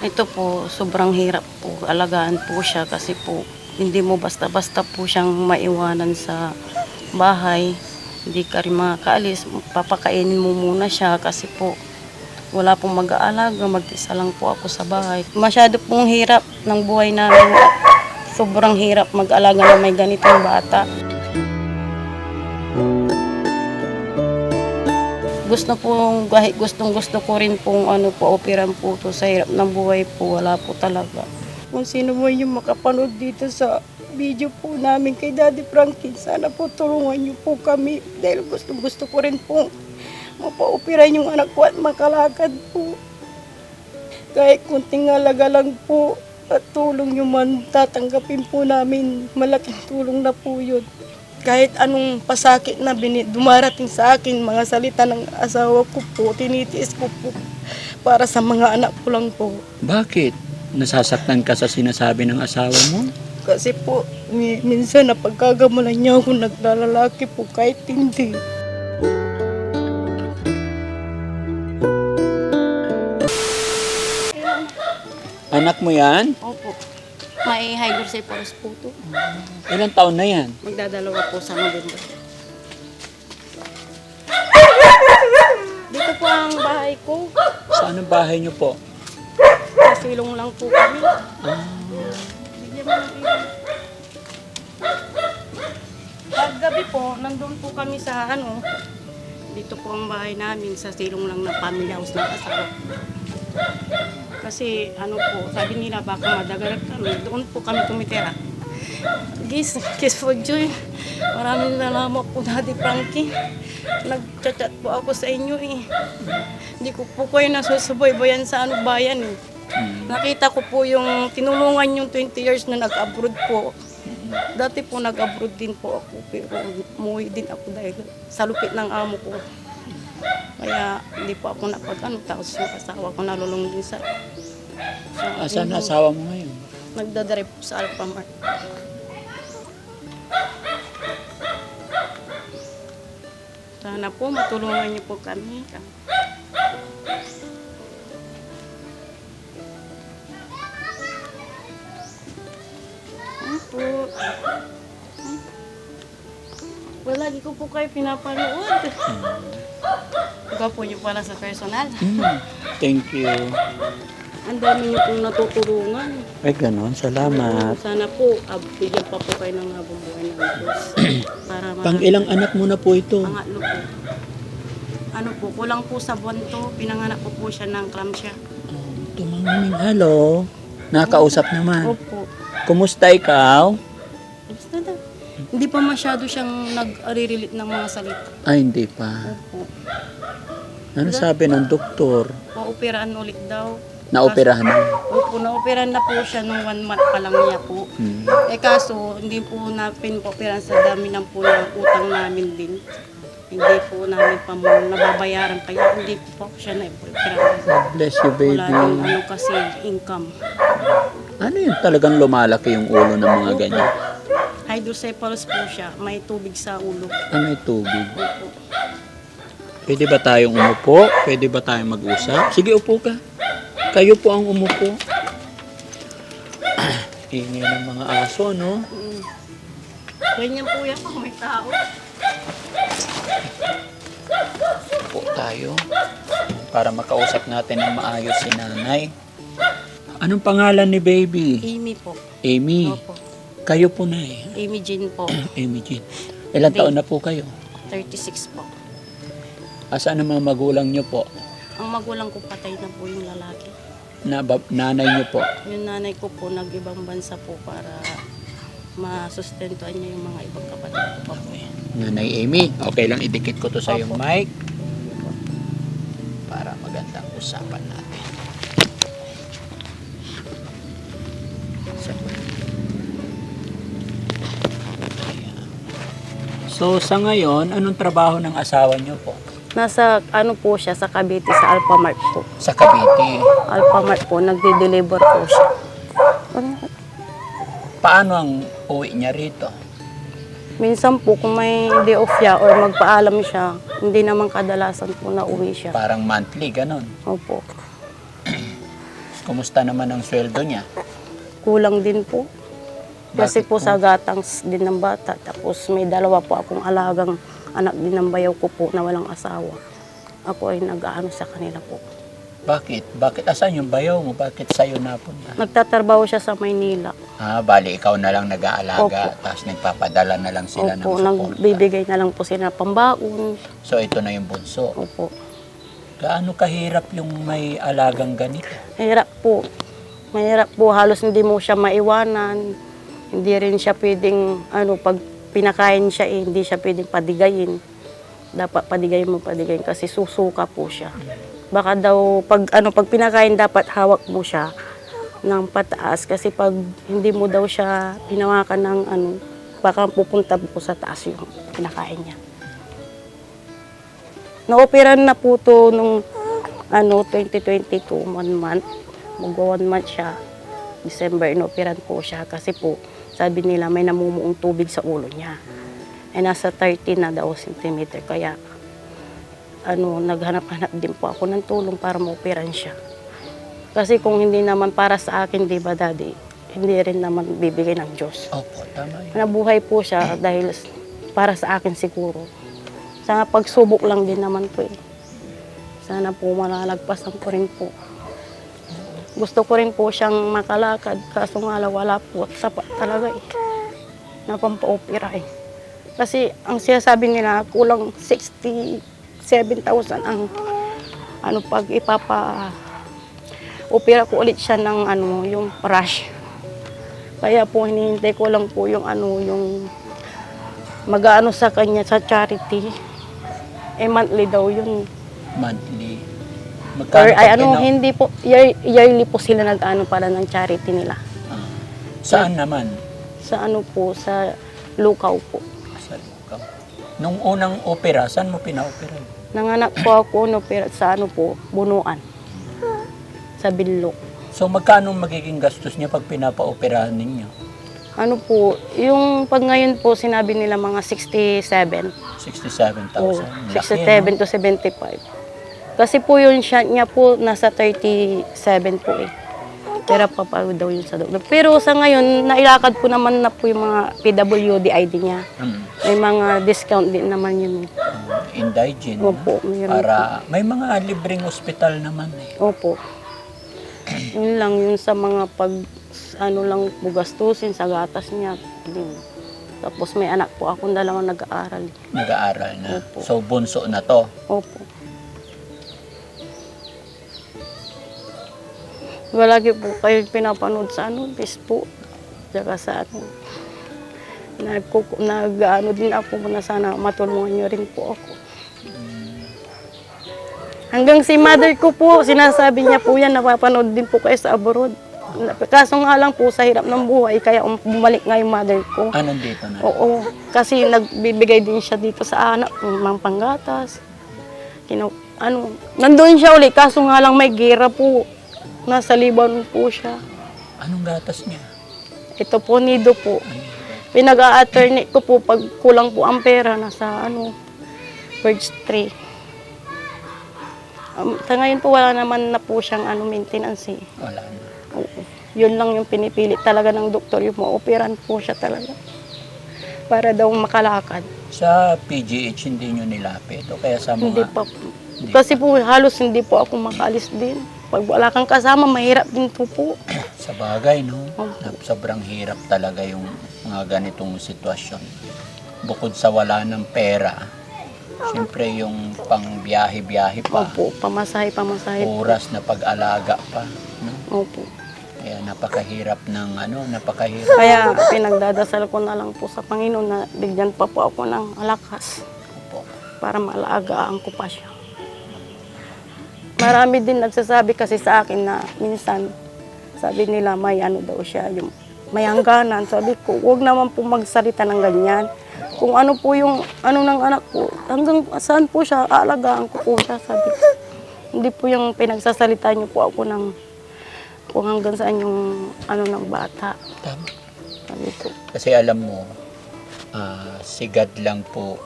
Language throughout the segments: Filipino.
Ito po, sobrang hirap po. Alagaan po siya kasi po hindi mo basta-basta po siyang maiwanan sa bahay. Hindi ka rin makakaalis. Papakainin mo muna siya kasi po wala pong mag-aalaga. Mag-isa lang po ako sa bahay. Masyado pong hirap ng buhay namin. Sobrang hirap mag-alaga na may ganitong bata. Gusto pong kahit gustong gusto ko rin pong ano po operan po to sa hirap ng buhay po. Wala po talaga. Kung sino mo yung makapanood dito sa video po namin kay Daddy Frankie sana po tulungan niyo po kami. Dahil gusto gusto ko rin po mapa-operan yung anak ko at makalakad po. Kahit kunting halaga lang po at tulong yung man tatanggapin po namin. Malaking tulong na po yun kahit anong pasakit na bini- dumarating sa akin, mga salita ng asawa ko po, tinitiis ko po para sa mga anak ko lang po. Bakit? Nasasaktan ka sa sinasabi ng asawa mo? Kasi po, mi- minsan napagkagamalan niya ako naglalalaki po kahit hindi. Anak mo yan? Opo. May hydrocephalus po to. Ilang taon na yan? Magdadalawa po sa November. Dito po ang bahay ko. Saan ang bahay niyo po? Sa silong lang po kami. Bigyan mo ng ilaw. Paggabi po, nandun po kami sa ano, dito po ang bahay namin sa silong lang na family house ng asawa. Kasi ano po, sabi nila baka madagalag kami, doon po kami tumitira. Gis, kiss for joy. Maraming salamat po Daddy Frankie. Nagchat-chat po ako sa inyo eh. Hindi ko po kayo nasusubaybayan sa ano bayan eh. Nakita ko po yung tinulungan yung 20 years na nag-abroad po. Dati po nag-abroad din po ako pero umuwi din ako dahil sa lupit ng amo ko. Kaya hindi po ako napag ano, tapos yung asawa ko nalulong din sa, sa Asan ang asawa mo ngayon? nagdadrive po sa Alphamart. Sana po matulungan niyo po kami. Ano po? Well, lagi ko po kayo pinapanood. Gwapo niyo pala sa personal. Hmm. Thank you. Ang dami niyo pong natutulungan. Ay, ganon. Salamat. Sana po, uh, bigyan pa po kayo ng habang buhay ng Diyos. Para Pang ilang anak mo na po ito? Pangatlo po. Ano po, kulang po sa buwan to. Pinanganak ko po siya ng clamsya. Oh, tumangming halo. Nakausap naman. Opo. Kumusta ikaw? Basta na. Hindi pa masyado siyang nag-relate ng mga salita. Ay, hindi pa. Opo. Ano sabi ng doktor? Paoperahan ulit daw. Naoperahan na. Opo, naoperahan na po siya nung one month pa lang niya po. Hmm. Eh kaso, hindi po na pinoperahan sa dami ng po ng utang namin din. Hindi po namin pa mo nababayaran kaya hindi po siya na-operahan. God bless you, baby. Wala din ano kasi income. Ano yun talagang lumalaki yung ulo ng mga ganyan? Hydrocephalus po siya. May tubig sa ulo. Ah, may tubig. Opo. Pwede ba tayong umupo? Pwede ba tayong mag-usap? Sige, upo ka. Kayo po ang umupo. Ingay ng mga aso, no? Mm. Ganyan po yan pag may tao. Upo tayo. Para makausap natin ng maayos si nanay. Anong pangalan ni baby? Amy po. Amy. Opo. Kayo po na eh. Amy Jean po. Amy Jean. Ilang taon na po kayo? 36 po. Asaan ang mga magulang nyo po? Ang magulang ko patay na po yung lalaki. Na, bab- nanay nyo po? Yung nanay ko po nag-ibang bansa po para masustentuan niya yung mga ibang kapatid ko pa po. Nanay Amy. Okay lang idikit ko to sa yung Opo. mic. Para magandang usapan natin. Ayan. So sa ngayon, anong trabaho ng asawa niyo po? Nasa ano po siya sa Cavite sa Alphamart po. Sa Cavite. Alphamart po, nagde-deliver po siya. Paano ang uwi niya rito? Minsan po kung may day off siya or magpaalam siya, hindi naman kadalasan po na uwi siya. Parang monthly, ganon. Opo. Kumusta naman ang sweldo niya? Kulang din po. Kasi Bakit po sa gatang s- din ng bata. Tapos may dalawa po akong alagang anak din ng bayaw ko po na walang asawa. Ako ay nag-aano sa kanila po. Bakit? Bakit? Asan yung bayaw mo? Bakit sa'yo napunta? Nagtatrabaho siya sa Maynila. Ah, bali ikaw na lang nag-aalaga, Opo. tapos nagpapadala na lang sila ng Opo, support. nagbibigay na lang po sila ng pambaon. So ito na yung bunso. Opo. Gaano kahirap yung may alagang ganito? Mahirap po. Mahirap po. Halos hindi mo siya maiwanan. Hindi rin siya pwedeng, ano, pag pinakain siya, eh, hindi siya pwedeng padigayin. Dapat padigayin mo, padigayin kasi susuka po siya. Baka daw, pag, ano, pag pinakain, dapat hawak mo siya ng pataas kasi pag hindi mo daw siya pinawakan ng ano, baka pupunta po sa taas yung pinakain niya. Na-operan na po to nung ano, 2022, one month. Magwa one month siya. December, inoperan po siya kasi po, sabi nila may namumuong tubig sa ulo niya. Ay nasa 30 na daw centimeter. Kaya, ano, naghanap-hanap din po ako ng tulong para maoperan siya. Kasi kung hindi naman para sa akin, di ba, daddy, hindi rin naman bibigay ng Diyos. Opo, tama yun. Nabuhay po siya dahil para sa akin siguro. Sana pagsubok lang din naman po eh. Sana po malalagpasan ko rin po. Gusto ko rin po siyang makalakad, kaso nga lang wala po. Sapat talaga eh. Napampaopera eh. Kasi ang sinasabi nila, kulang 67,000 ang ano pag ipapa opera ko ulit siya ng ano yung rush. Kaya po hinihintay ko lang po yung ano yung mag-ano sa kanya sa charity. Eh monthly daw yun. Monthly. Or Magkano ay pag ano hindi po year- yearly po sila nag-ano para ng charity nila. Ah. Saan naman? Sa ano po sa Lukaw po. Sa Lukaw. Nung unang opera, saan mo pina-opera? Nanganak po ako no pero sa ano po bunuan. Sa Bilok. So magkano magiging gastos niya pag pinapa-operahan ninyo? Ano po, yung pag ngayon po sinabi nila mga 67. 67,000. O, Laki, 67 to 75. Kasi po yung shot niya po nasa 37 po eh. Pero papagod daw yun sa doktor. Pero sa ngayon, nailakad po naman na po yung mga PWD ID niya. Mm. May mga discount din naman yun. Uh, indigene. no? Opo, mayroon Para may mga libreng ospital naman eh. Opo. yun lang, yun sa mga pag, ano lang po gastusin sa gatas niya. Yun. Tapos may anak po akong dalawang nag-aaral. Nag-aaral na. Opo. So bunso na to. Opo. Lagi po kayo pinapanood sa ano, Facebook. Tsaka sa ano. Nag, nag ano din ako na sana matulungan niyo rin po ako. Hanggang si mother ko po, sinasabi niya po yan, napapanood din po kayo sa abroad. Kaso nga lang po sa hirap ng buhay, kaya um- bumalik nga yung mother ko. Ah, nandito na. Oo, kasi nagbibigay din siya dito sa anak, ng panggatas. Kino, ano, nandun siya uli, kaso nga lang may gira po. Nasa Libanon po siya. Anong gatas niya? Ito po, nido po. Pinag-a-attorney ko po pag kulang po ang pera, nasa ano, Birds 3. Um, sa ngayon po, wala naman na po siyang ano, maintenance eh. Wala na. Oo. Yun lang yung pinipili talaga ng doktor, yung ma-operan po siya talaga. Para daw makalakad. Sa PGH hindi nyo nilapit o kaya sa mga... Hindi pa po. Kasi po halos hindi po ako makaalis din. Pag wala kang kasama, mahirap din po po. Sa bagay, no? Opo. Na sobrang hirap talaga yung mga ganitong sitwasyon. Bukod sa wala ng pera, siyempre yung pang biyahe-biyahe pa, Opo, pamasahe, pamasahe. oras na pag-alaga pa, no? Opo. Kaya napakahirap ng ano, napakahirap. Kaya pinagdadasal ko na lang po sa Panginoon na bigyan pa po ako ng lakas po. para maalagaan ko pa siya. Marami din nagsasabi kasi sa akin na minsan sabi nila may ano daw siya, yung may hangganan. Sabi ko, huwag naman po magsalita ng ganyan. Kung ano po yung ano ng anak ko, hanggang saan po siya, aalagaan ko po siya. Sabi ko, hindi po yung pinagsasalita niyo po ako ng kung hanggang saan yung ano ng bata. Tama. Sabi ko, Kasi alam mo, ah, si God lang po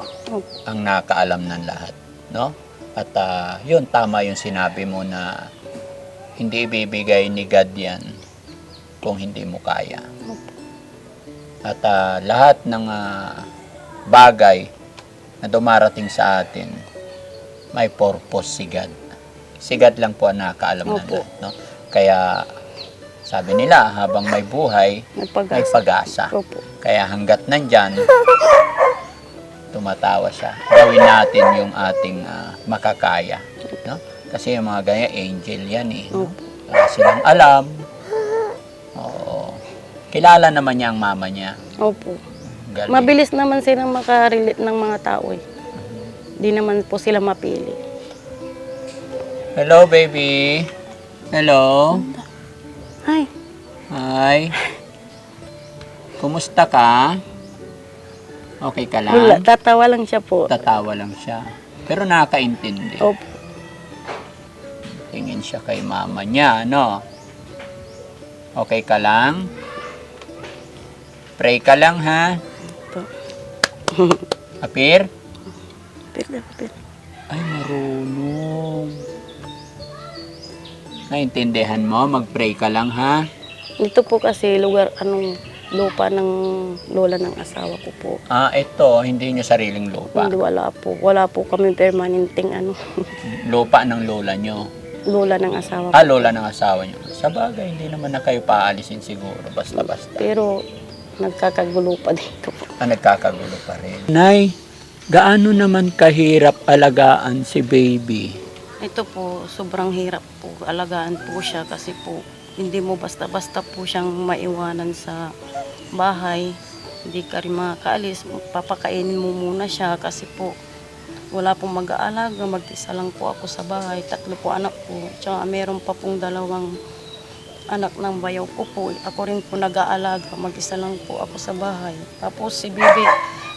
ang nakaalam ng lahat, no? At ah, yun, tama yung sinabi mo na hindi ibibigay ni God yan kung hindi mo kaya. At ah, lahat ng ah, bagay na dumarating sa atin, may purpose si God. Si God lang po ang nakakaalam na lahat, no? Kaya sabi nila, habang may buhay, may pag-asa. Opo. Kaya hanggat nandyan, tumatawa siya. Gawin natin yung ating ah, makakaya. No? Kasi yung mga ganyan, angel yan eh. No? Wala silang alam. Oo. Kilala naman niya ang mama niya. Opo. Galing. Mabilis naman silang makarelate ng mga tao eh. Di naman po sila mapili. Hello, baby. Hello. Ay, Hi. Kumusta ka? Okay ka lang? wala. Tatawa lang siya po. Tatawa lang siya. Pero nakakaintindi. Opo. Tingin siya kay mama niya, no? Okay ka lang? Pray ka lang, ha? Opo. Apir? Pila, pila. Ay, marunong. Naintindihan mo? Mag-pray ka lang, ha? Ito po kasi lugar, anong lupa ng lola ng asawa ko po. Ah, ito, hindi nyo sariling lupa. Hindi, wala po. Wala po kami permanenteng ano, Lupa ng lola nyo. lola ng asawa ko. Ah, lola ng asawa nyo. Sa bagay, hindi naman na kayo paalisin siguro. Basta-basta. Pero nagkakagulo pa dito po. Ah, nagkakagulo pa rin. Nay, gaano naman kahirap alagaan si baby? Ito po, sobrang hirap po. Alagaan po siya kasi po hindi mo basta-basta po siyang maiwanan sa bahay. Hindi ka rin makakaalis. Papakainin mo muna siya kasi po wala pong mag-aalaga. Mag-isa lang po ako sa bahay. Tatlo po anak ko. Tsaka meron pa pong dalawang anak ng bayaw ko po. Ako rin po nag-aalaga. Mag-isa lang po ako sa bahay. Tapos si Bibi,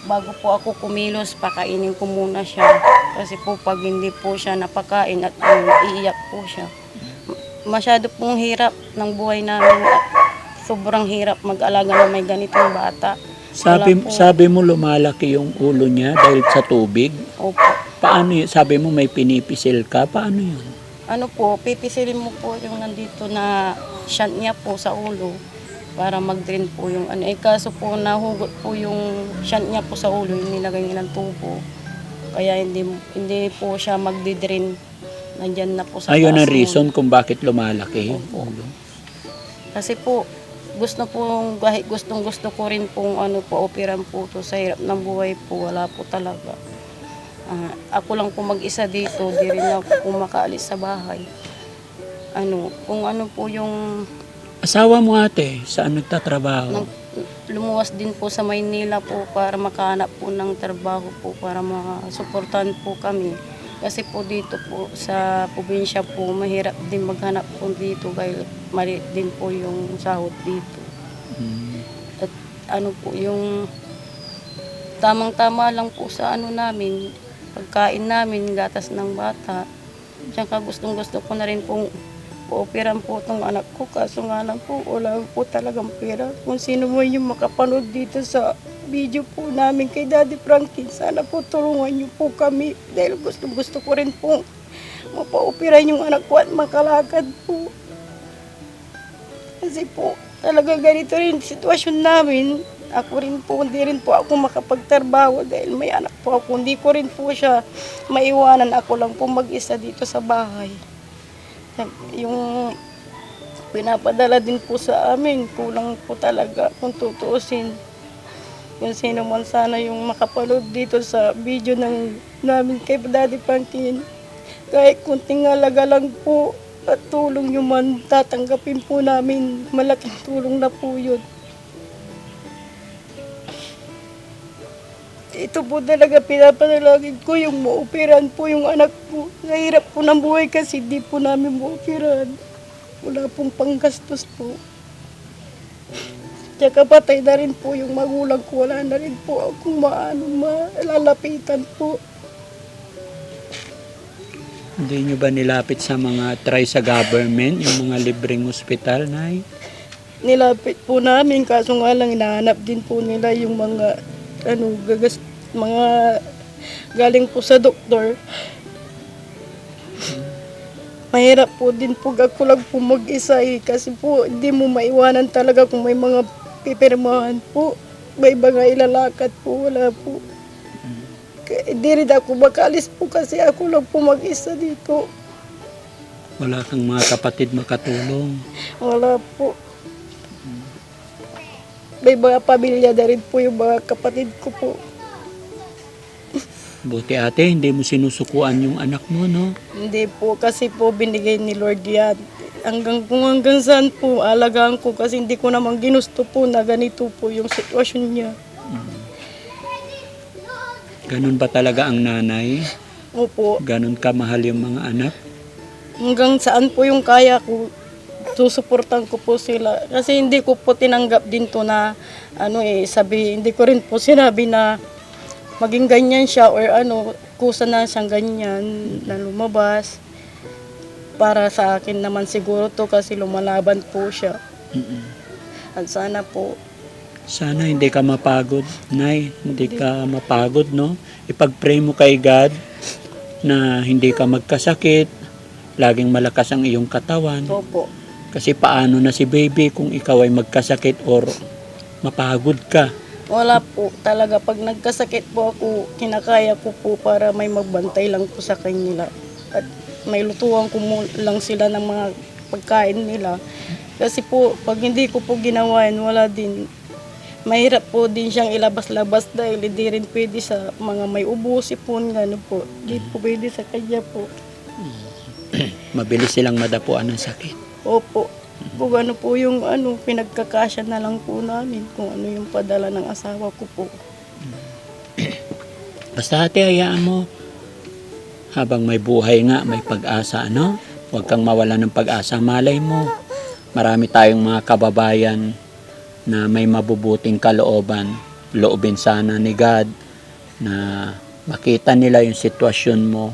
bago po ako kumilos, pakainin ko muna siya. Kasi po pag hindi po siya napakain at um, iiyak po siya. Masyado pong hirap ng buhay namin. Sobrang hirap mag-alaga na may ganitong bata. Sabi, po. sabi mo lumalaki yung ulo niya dahil sa tubig. Opo. Paano yun? Sabi mo may pinipisil ka. Paano yun? ano po, pipisilin mo po yung nandito na shunt niya po sa ulo para mag-drain po yung ano. Eh kaso po nahugot po yung shunt niya po sa ulo, yung nilagay nilang tubo. Kaya hindi hindi po siya magdi-drain. Nandyan na po sa Ayun ang ng reason kung bakit lumalaki yung ulo. Kasi po, gusto po, kahit gustong gusto ko rin pong ano po, operan po to sa hirap ng buhay po, wala po talaga. Ah, ako lang po mag-isa dito, di rin ako po makaalis sa bahay. Ano, kung ano po yung Asawa mo ate, saan nagtatrabaho? nang, lumuwas din po sa Maynila po para makahanap po ng trabaho po para masuportahan po kami. Kasi po dito po sa probinsya po mahirap din maghanap po dito dahil mali din po yung sahod dito. Hmm. At ano po yung tamang-tama lang po sa ano namin, pagkain namin, gatas ng bata. Tsaka gustong gusto ko na rin pong operan po itong anak ko. Kaso nga lang po, wala po talagang pera. Kung sino mo yung makapanood dito sa video po namin kay Daddy Frankie, sana po tulungan niyo po kami. Dahil gustong gusto ko rin po mapa-operan yung anak ko at makalakad po. Kasi po, talaga ganito rin sitwasyon namin. Ako rin po, hindi rin po ako makapagtrabaho dahil may anak po ako. Hindi ko rin po siya maiwanan. Ako lang po mag-isa dito sa bahay. Yung pinapadala din po sa amin, kulang po talaga kung tutuusin. Kung sino man sana yung makapanood dito sa video ng namin kay Daddy Franklin. Kahit kunting halaga lang po at tulong nyo man, tatanggapin po namin. Malaking tulong na po yun. Ito po talaga pinapanalangin ko yung maoperan po yung anak po. Nahirap po ng buhay kasi di po namin maoperan. Wala pong panggastos po. Tsaka patay na rin po yung magulang ko. Wala na rin po akong maano, malalapitan po. Hindi nyo ba nilapit sa mga try sa government, yung mga libreng ospital, Nay? nilapit po namin kaso nga lang hinahanap din po nila yung mga ano gagas mga galing po sa doktor mahirap po din po ako lang po mag-isa eh. Kasi po, hindi mo maiwanan talaga kung may mga pipirmahan po. May mga ilalakad po, wala po. Hindi rin ako makalis po kasi ako lang po mag-isa dito. Wala kang mga kapatid makatulong. Wala po. May mga pamilya na rin po yung mga kapatid ko po. Buti ate, hindi mo sinusukuan yung anak mo, no? Hindi po, kasi po binigay ni Lord yan. Hanggang kung hanggang saan po, alagaan ko kasi hindi ko naman ginusto po na ganito po yung sitwasyon niya. Ganun ba talaga ang nanay? Opo, Ganun kamahal yung mga anak? hanggang saan po yung kaya ko, susuportan ko po sila. Kasi hindi ko po tinanggap din to na, ano eh, sabi, hindi ko rin po sinabi na maging ganyan siya or ano, kusa na siyang ganyan na lumabas. Para sa akin naman siguro to kasi lumalaban po siya. Mm-mm. At sana po, Sana hindi ka mapagod, Nay. Hindi ka mapagod, no? Ipag-pray mo kay God na hindi ka magkasakit, laging malakas ang iyong katawan. opo, Kasi paano na si baby kung ikaw ay magkasakit or mapagod ka? wala po talaga. Pag nagkasakit po ako, kinakaya ko po para may magbantay lang po sa kanila. At may lutuan ko lang sila ng mga pagkain nila. Kasi po, pag hindi ko po ginawa yun, wala din. Mahirap po din siyang ilabas-labas dahil hindi rin pwede sa mga may ubo, sipon, gano'n po. Hindi po pwede sa kanya po. Mabilis silang madapuan ng sakit. Opo. Kung ano po yung ano, pinagkakasya na lang po namin kung ano yung padala ng asawa ko po. Basta ate, hayaan mo. Habang may buhay nga, may pag-asa, ano? Huwag kang mawala ng pag-asa. Malay mo, marami tayong mga kababayan na may mabubuting kalooban. Loobin sana ni God na makita nila yung sitwasyon mo.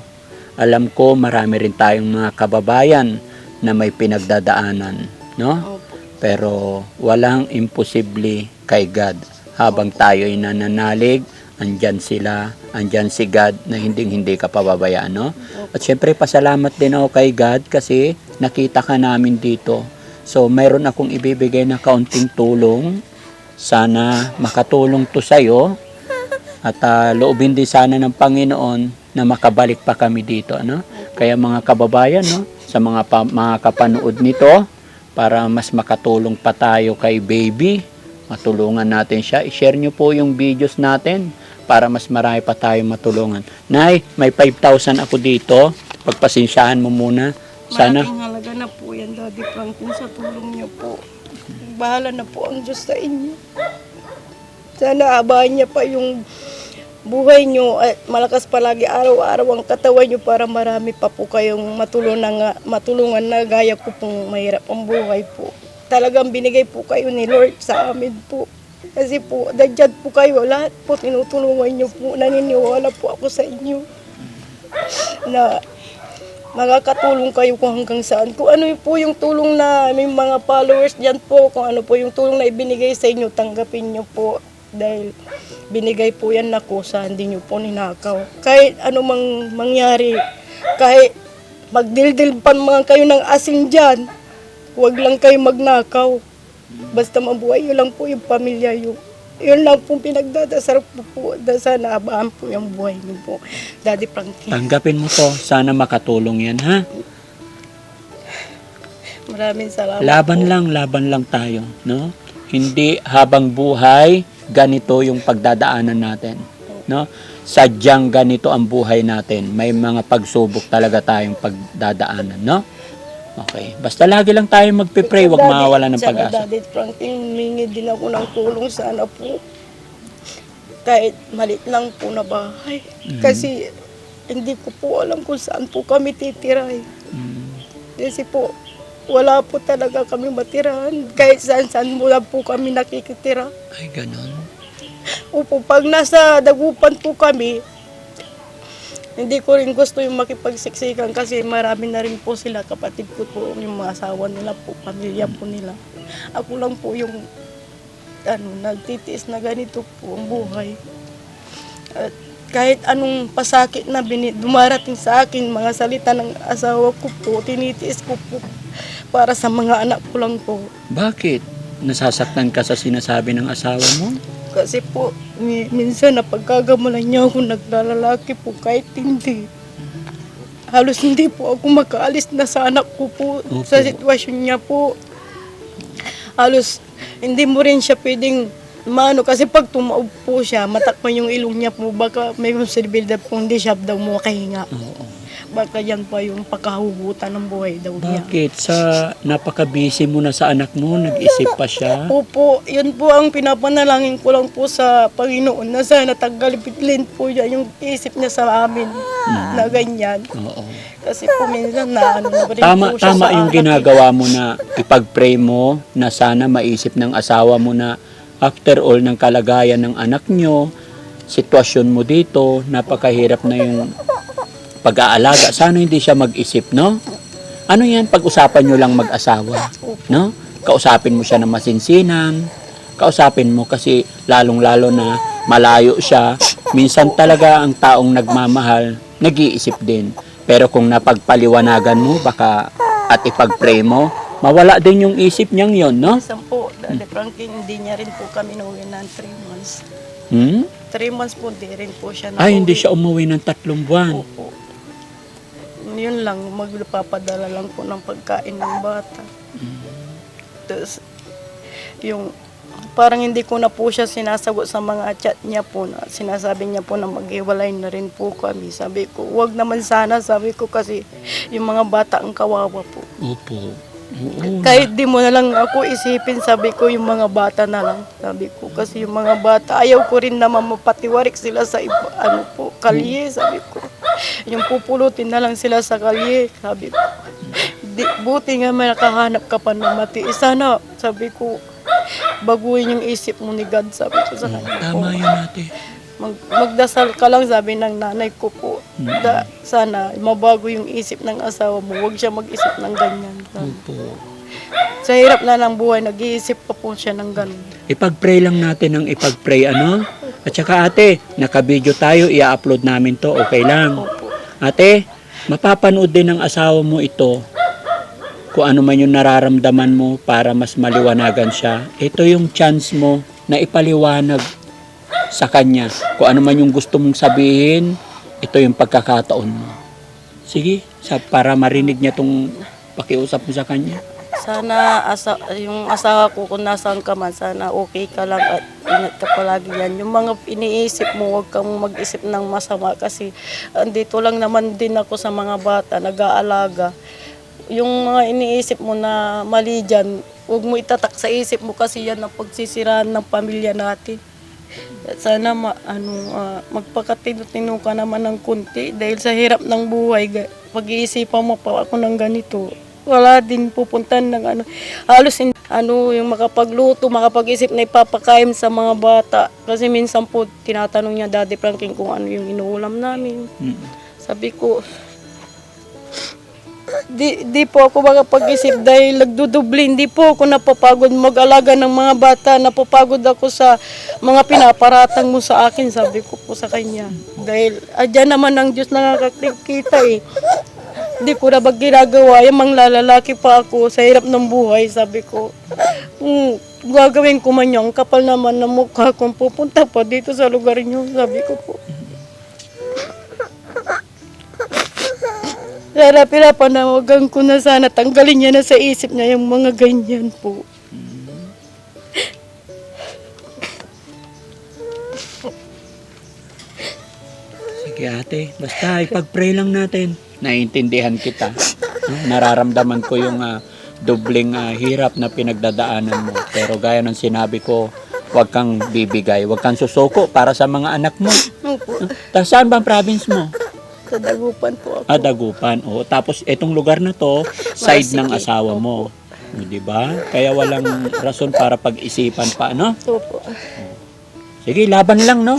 Alam ko, marami rin tayong mga kababayan na may pinagdadaanan, no? Pero walang imposible kay God. Habang tayo ay nananalig, andyan sila, andyan si God na hindi hindi ka pababayaan, no? At syempre pasalamat din ako kay God kasi nakita ka namin dito. So mayroon akong ibibigay na kaunting tulong. Sana makatulong to sa'yo. At ah, loobin din sana ng Panginoon na makabalik pa kami dito, ano? Kaya mga kababayan, no, sa mga pa, mga kapanood nito, para mas makatulong pa tayo kay baby, matulungan natin siya. I-share nyo po yung videos natin para mas marami pa tayong matulungan. Nay, may 5,000 ako dito. Pagpasensyahan mo muna. Sana, Malaking halaga na po yan, Daddy Franklin, sa tulong niyo po. Bahala na po ang Diyos sa inyo. Sana abahan niya pa yung buhay niyo at malakas palagi araw-araw ang katawan niyo para marami pa po kayong matulungan, nga- matulungan na gaya ko pong mahirap ang buhay po. Talagang binigay po kayo ni Lord sa amin po. Kasi po, dadyan po kayo, lahat po tinutulungan niyo po. Naniniwala po ako sa inyo na makakatulong kayo kung hanggang saan. Kung ano po yung tulong na may mga followers dyan po, kung ano po yung tulong na ibinigay sa inyo, tanggapin nyo po. Dahil binigay po yan na kusa, hindi nyo po ninakaw. Kahit ano mang mangyari, kahit magdildil pa mga kayo ng asin dyan, huwag lang kayo magnakaw. Basta mabuhay yun lang po yung pamilya yun. Yun lang po pinagdadasal po po. Sana abaan po yung buhay niyo po. Daddy Frankie. tanggapin mo to. Sana makatulong yan, ha? Maraming salamat Laban po. lang, laban lang tayo, no? Hindi habang buhay, ganito yung pagdadaanan natin, no? Sadyang ganito ang buhay natin. May mga pagsubok talaga tayong pagdadaanan, no? Okay. Basta lagi lang tayo magpe-pray, wag mawawala ng pag-asa. Daddy Franklin, humingi din ako ng tulong sana po. Kahit malit lang po na bahay. Mm. Kasi hindi ko po alam kung saan po kami titira. eh. Mm. Kasi po, wala po talaga kami matirahan. Kahit saan-saan mula po kami nakikitira. Ay, ganun. Opo, pag nasa dagupan po kami, hindi ko rin gusto yung makipagsiksikan kasi marami na rin po sila, kapatid ko po, yung mga asawa nila po, pamilya po nila. Ako lang po yung ano, nagtitiis na ganito po ang buhay. At kahit anong pasakit na bini, dumarating sa akin, mga salita ng asawa ko po, tinitiis ko po para sa mga anak ko lang po. Bakit? Nasasaktan ka sa sinasabi ng asawa mo? Kasi po, mi- minsan napagkagamalan niya ako naglalalaki po kahit hindi. Halos hindi po ako makaalis na sa anak ko po Opo. sa sitwasyon niya po. Halos hindi mo rin siya pwedeng maano kasi pag tumaob po siya, matakpan yung ilong niya po, baka may posibilidad po hindi siya daw makahinga. Oo. Baka yan pa yung pagkahugutan ng buhay daw niya. Bakit? Sa napaka-busy mo na sa anak mo, nag-isip pa siya? Opo, yun po ang pinapanalangin ko lang po sa Panginoon na sana tanggalin po niya yung isip niya sa amin na ganyan. Oo. Kasi po minsan na ano na rin Tama, po siya tama sa yung ginagawa mo na ipag-pray mo na sana maisip ng asawa mo na after all ng kalagayan ng anak nyo, sitwasyon mo dito, napakahirap na yung pag-aalaga. Sana hindi siya mag-isip, no? Ano yan? Pag-usapan nyo lang mag-asawa, no? Kausapin mo siya ng masinsinan, kausapin mo kasi lalong-lalo na malayo siya. Minsan talaga ang taong nagmamahal, nag-iisip din. Pero kung napagpaliwanagan mo, baka at ipag-pray mo, mawala din yung isip niyang yon, no? Minsan po, dahil Frankie, hindi niya rin po kami nauwi ng 3 months. Hmm? 3 months po, hindi rin po siya Ay, hindi siya umuwi ng tatlong buwan. Opo. Yun lang, magpapadala lang po ng pagkain ng bata. Tapos, yung parang hindi ko na po siya sinasagot sa mga chat niya po na sinasabi niya po na maghiwalay na rin po kami. Sabi ko, wag naman sana, sabi ko kasi yung mga bata ang kawawa po. Opo. Oo. Kahit di mo na lang ako isipin, sabi ko yung mga bata na lang. Sabi ko kasi yung mga bata, ayaw ko rin naman mapatiwarik sila sa iba, ano po, kalye, sabi ko. Yung pupulutin na lang sila sa kalye, sabi ko. Di, buti nga may nakahanap ka pa na mati. Eh, Sana, sabi ko, baguhin yung isip mo ni God, sabi ko sa kanya po. Tama yun ate. Mag, magdasal ka lang, sabi ng nanay ko po. Da, sana, mabago yung isip ng asawa mo. Huwag siya mag-isip ng ganyan. Opo. sa hirap na ng buhay, nag-iisip pa po siya ng ganun. Ipag-pray lang natin ng ipag-pray ano? At saka ate, naka-video tayo, i-upload namin to, okay lang. Ate, mapapanood din ng asawa mo ito kung ano man yung nararamdaman mo para mas maliwanagan siya. Ito yung chance mo na ipaliwanag sa kanya. Kung ano man yung gusto mong sabihin, ito yung pagkakataon mo. Sige, sa, para marinig niya tong pakiusap mo sa kanya. Sana asa, yung asawa ko kung nasaan ka man, sana okay ka lang at ingat ka palagi yan. Yung mga iniisip mo, huwag kang mag-isip ng masama kasi andito lang naman din ako sa mga bata, nag-aalaga. Yung mga iniisip mo na mali dyan, huwag mo itatak sa isip mo kasi yan ang pagsisiraan ng pamilya natin. At sana ma, ano, ah, magpakatino-tino ka naman ng kunti dahil sa hirap ng buhay, pag-iisipan mo pa ako ng ganito. Wala din pupuntan ng ano. Halos hin- ano, yung makapagluto, makapag-isip na ipapakain sa mga bata. Kasi minsan po, tinatanong niya Daddy Franklin kung ano yung inuulam namin. Mm. Sabi ko, di, di po ako makapag-isip dahil nagdudubli. Hindi po ako napapagod mag-alaga ng mga bata. Napapagod ako sa mga pinaparatang mo sa akin, sabi ko po sa kanya. Dahil adyan naman ang Diyos na nakakita eh. Hindi ko na ba ginagawa, yung mga lalaki pa ako sa hirap ng buhay, sabi ko. Kung gagawin ko man yun, ang kapal naman ng mukha kung pupunta pa dito sa lugar niyo, sabi ko po. Kaya pinapanawagan ko na sana tanggalin niya na sa isip niya yung mga ganyan po. Sige ate, basta ipag-pray lang natin. Naiintindihan kita. Nararamdaman ko yung ah, dobling ah, hirap na pinagdadaanan mo. Pero gaya ng sinabi ko, huwag kang bibigay, huwag kang susuko para sa mga anak mo. Opo. Tapos saan ba ang province mo? Sa dagupan po ako. Ah, Dagupan. O, tapos itong lugar na to, side ng Malasiki. asawa mo. O, di ba? Kaya walang rason para pag-isipan pa, no? Opo. Sige, laban lang, no?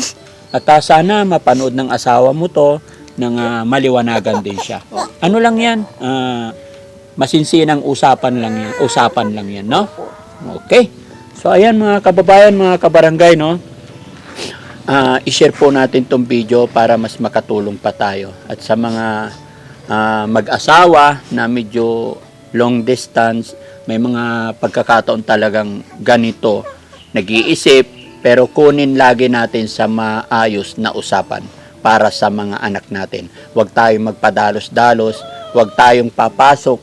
At ah, sana mapanood ng asawa mo to nang ah, maliwanagan din siya. Ano lang yan? Ah, masinsinang usapan lang yan. Usapan lang yan, no? Okay. So, ayan mga kababayan, mga kabarangay, no? ah, i-share po natin tong video para mas makatulong pa tayo. At sa mga ah, mag-asawa na medyo long distance, may mga pagkakataon talagang ganito. Nag-iisip, pero kunin lagi natin sa maayos na usapan para sa mga anak natin. Huwag tayong magpadalos-dalos, huwag tayong papasok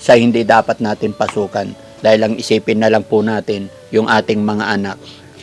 sa hindi dapat natin pasukan. Dahil ang isipin na lang po natin yung ating mga anak.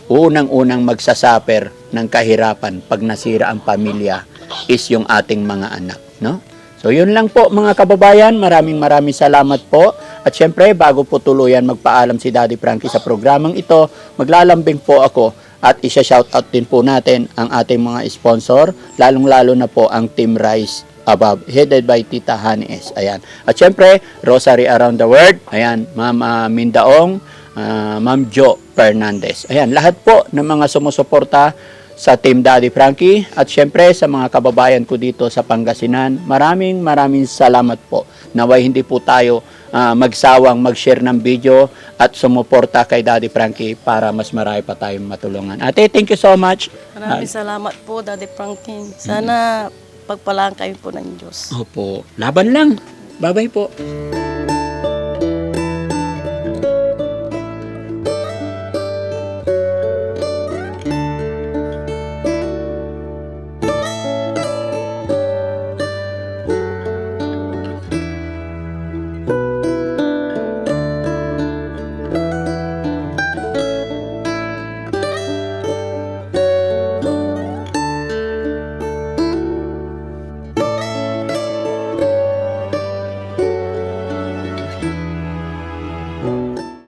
Unang-unang magsasaper ng kahirapan pag nasira ang pamilya is yung ating mga anak. No? So yun lang po mga kababayan. Maraming maraming salamat po. At syempre, bago po tuluyan magpaalam si Daddy Frankie sa programang ito, maglalambing po ako at isa-shoutout din po natin ang ating mga sponsor, lalong-lalo na po ang Team Rise Above, headed by Tita Honey S. Ayan. At syempre, Rosary Around the World. Ayan, Ma'am ah, Mindaong, ah, Ma'am Jo Fernandez. Ayan, lahat po ng mga sumusuporta sa Team Daddy Frankie at syempre sa mga kababayan ko dito sa Pangasinan. Maraming maraming salamat po. Naway hindi po tayo ah, magsawang mag-share ng video at sumuporta kay Daddy Frankie para mas marami pa tayong matulungan. Ate, thank you so much. Maraming salamat po, Daddy Franklin. Sana pagpalaan kayo po ng Diyos. Opo, laban lang. Bye-bye po.